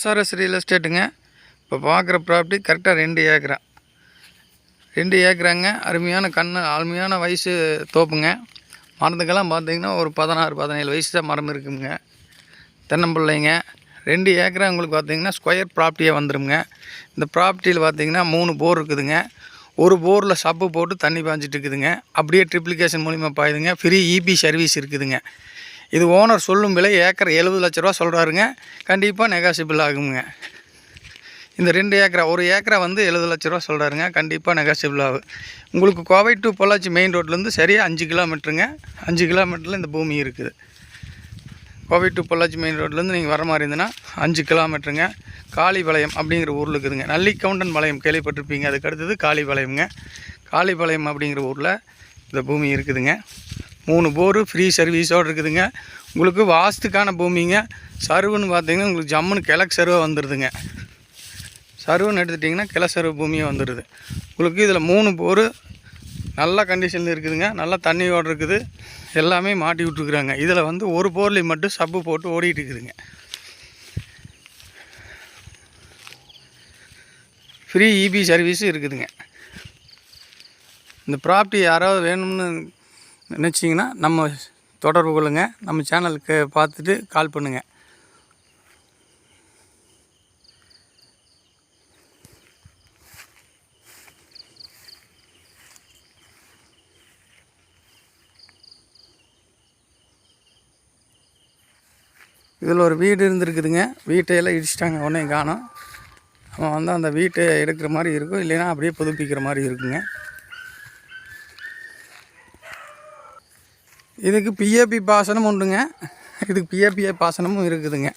SRS real எஸ்டேட்டுங்க இப்போ பார்க்குற property கரெக்டாக ரெண்டு ஏக்கரா ரெண்டு ஏக்கராங்க அருமையான கண் அருமையான வயசு தோப்புங்க. மரத்துக்கெல்லாம் பார்த்தீங்கன்னா ஒரு பதினாறு பதினேழு வயசு தான் மரம் இருக்குங்க. தென்னம்பிள்ளைங்க. ரெண்டு ஏக்கரா உங்களுக்கு பார்த்தீங்கன்னா ஸ்கொயர் ப்ராப்பர்ட்டியாக வந்துடுங்க இந்த ப்ராப்பர்ட்டியில் பார்த்தீங்கன்னா மூணு போர் இருக்குதுங்க. ஒரு போரில் சப்பு போட்டு தண்ணி பாய்ஞ்சிட்டு இருக்குதுங்க. அப்படியே ட்ரிப்ளிகேஷன் மூலிமா பாயுதுங்க. ஃப்ரீ இபி சர்வீஸ் இருக்குதுங்க. இது ஓனர் சொல்லும் விலை ஏக்கர் எழுபது லட்ச ரூபா சொல்கிறாருங்க கண்டிப்பாக நெகாசிபிள் ஆகுங்க. இந்த ரெண்டு ஏக்கரா ஒரு ஏக்கரா வந்து எழுபது லட்ச ரூபா சொல்கிறாருங்க கண்டிப்பாக நெகாசிபிள் ஆகும் உங்களுக்கு கோவை டு பொள்ளாச்சி மெயின் ரோட்லேருந்து சரியாக அஞ்சு கிலோமீட்டருங்க. அஞ்சு கிலோமீட்டரில் இந்த பூமி இருக்குது. கோவை டு பொள்ளாச்சி மெயின் ரோட்லேருந்து நீங்கள் வர மாதிரி இருந்ததுன்னா அஞ்சு கிலோமீட்டருங்க. காளிபாளையம் அப்படிங்கிற ஊரில் இருக்குதுங்க. நல்லிக்கவுண்டன் பாளையம் கேள்விப்பட்டிருப்பீங்க. அதுக்கு அடுத்தது காளிபாளையம்ங்க. காளிபாளையம் அப்படிங்கிற ஊரில் இந்த பூமி இருக்குதுங்க. மூணு போரு ஃப்ரீ சர்வீஸோடு இருக்குதுங்க. உங்களுக்கு வாஸ்துக்கான பூமிங்க. சருவுன்னு பார்த்தீங்கன்னா உங்களுக்கு ஜம்முன்னு கிழக்கு சருவாக வந்துடுதுங்க சருவுன்னு எடுத்துட்டிங்கன்னா கிழ சருவு பூமியே வந்துடுது உங்களுக்கு இதில் மூணு போர் நல்ல கண்டிஷனில் இருக்குதுங்க. நல்லா தண்ணியோடு இருக்குது. எல்லாமே மாட்டி விட்ருக்குறாங்க இதில் வந்து ஒரு போர்லேயும் மட்டும் சப்பு போட்டு ஓடிட்டு இருக்குதுங்க. ஃப்ரீ இபி சர்வீஸும் இருக்குதுங்க. இந்த ப்ராப்பர்ட்டி யாராவது வேணும்னு நினச்சிங்கன்னா நம்ம தொடர்பு கொள்ளுங்க. நம்ம சேனலுக்கு பார்த்துட்டு கால் பண்ணுங்கள் இதில் ஒரு வீடு இருந்திருக்குதுங்க. வீட்டையெல்லாம் இடிச்சிட்டாங்க. உடனே காணும். அவன் வந்து அந்த வீட்டை எடுக்கிற மாதிரி இருக்கும். இல்லைன்னா அப்படியே புதுப்பிக்கிற மாதிரி இருக்குங்க. இதுக்கு பிஏபி பாசனம் உண்டுங்க. இதுக்கு பிஏபிஏ பாசனமும் இருக்குதுங்க.